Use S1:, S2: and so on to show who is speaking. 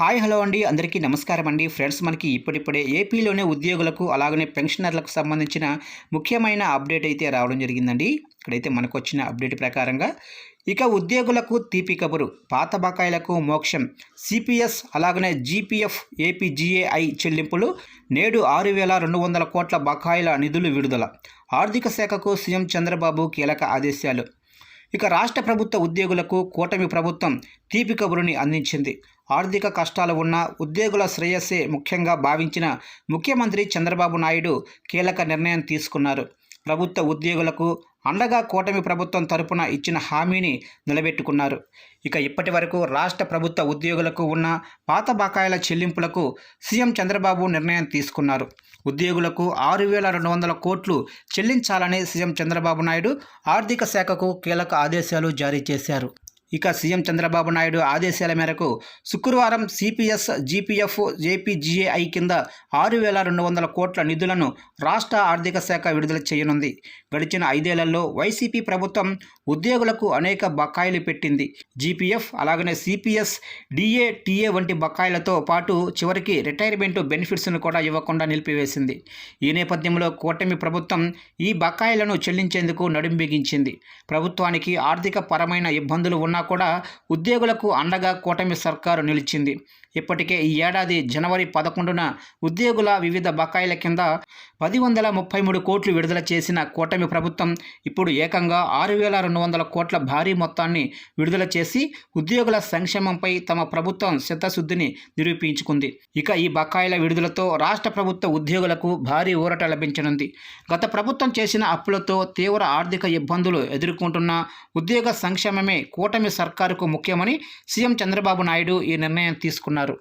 S1: Hi hello అండి. అందరికీ నమస్కారం అండి. ఫ్రెండ్స్ మనకి ఇప్పుడిప్పుడే ఏపీలోనే ఉద్యోగులకు అలాగనే పెన్షనర్లకు సంబంధించిన ముఖ్యమైన అప్డేట్ అయితే రావడం జరిగిందండి. ఇక్కడైతే మనకు వచ్చిన అప్డేట్ ప్రకారంగా ఇక ఉద్యోగులకు తీపి కబురు పాత బకాయిలకు మోక్షం సిపిఎస్ అలాగనే జీపీఎఫ్ ఏపీజీఏఐ చెల్లింపులు నేడు ఆరు వేల రెండు వందల కోట్ల బకాయిల నిధులు విడుదల ఆర్థిక శాఖకు సీఎం చంద్రబాబు కీలక ఆదేశాలు. ఇక రాష్ట్ర ప్రభుత్వ ఉద్యోగులకు కూటమి ప్రభుత్వం తీపి కబురుని అందించింది. ఆర్థిక కష్టాలు ఉన్న ఉద్యోగుల శ్రేయస్సే ముఖ్యంగా భావించిన ముఖ్యమంత్రి చంద్రబాబు నాయుడు కీలక నిర్ణయం తీసుకున్నారు. ప్రభుత్వ ఉద్యోగులకు అండగా కూటమి ప్రభుత్వం తరపున ఇచ్చిన హామీని నిలబెట్టుకున్నారు. ఇక ఇప్పటి వరకు రాష్ట్ర ప్రభుత్వ ఉద్యోగులకు ఉన్న పాత బకాయిల చెల్లింపులకు సీఎం చంద్రబాబు నిర్ణయం తీసుకున్నారు. ఉద్యోగులకు ఆరు వేల రెండు వందల కోట్లు చెల్లించాలని సీఎం చంద్రబాబు నాయుడు ఆర్థిక శాఖకు కీలక ఆదేశాలు జారీ చేశారు. ఇక సీఎం చంద్రబాబు నాయుడు ఆదేశాల మేరకు శుక్రవారం సిపిఎస్ జీపీఎఫ్ జేపీజీఏఐ కింద ఆరు వేల రెండు వందల కోట్ల నిధులను రాష్ట్ర ఆర్థిక శాఖ విడుదల చేయనుంది. గడిచిన ఐదేళ్ళలో వైసీపీ ప్రభుత్వం ఉద్యోగులకు అనేక బకాయిలు పెట్టింది. జీపీఎఫ్ అలాగనే సిపిఎస్ డిఏ టీఏ వంటి బకాయిలతో పాటు చివరికి రిటైర్మెంట్ బెనిఫిట్స్ను కూడా ఇవ్వకుండా నిలిపివేసింది. ఈ నేపథ్యంలో కూటమి ప్రభుత్వం ఈ బకాయిలను చెల్లించేందుకు నడుం బిగించింది. ప్రభుత్వానికి ఆర్థిక పరమైన ఇబ్బందులు ఉన్నా కూడా ఉద్యోగులకు అండగా కూటమి సర్కారు నిలిచింది. ఇప్పటికే ఈ ఏడాది జనవరి పదకొండున ఉద్యోగుల వివిధ బకాయిల కింద పది వందల ముప్పై మూడు కోట్లు విడుదల చేసిన కూటమి ప్రభుత్వం ఇప్పుడు ఏకంగా ఆరు వేల రెండు వందల కోట్ల భారీ మొత్తాన్ని విడుదల చేసి ఉద్యోగుల సంక్షేమంపై తమ ప్రభుత్వం చిత్తశుద్ధిని నిరూపించుకుంది. ఇక ఈ బకాయిల విడుదలతో రాష్ట్ర ప్రభుత్వ ఉద్యోగులకు భారీ ఊరట లభించనుంది. గత ప్రభుత్వం చేసిన అప్పులతో తీవ్ర ఆర్థిక ఇబ్బందులు ఎదుర్కొంటున్న ఉద్యోగ సంక్షేమమే కూటమి సర్కారుకు ముఖ్యమని సీఎం చంద్రబాబు నాయుడు ఈ నిర్ణయం తీసుకున్నారు.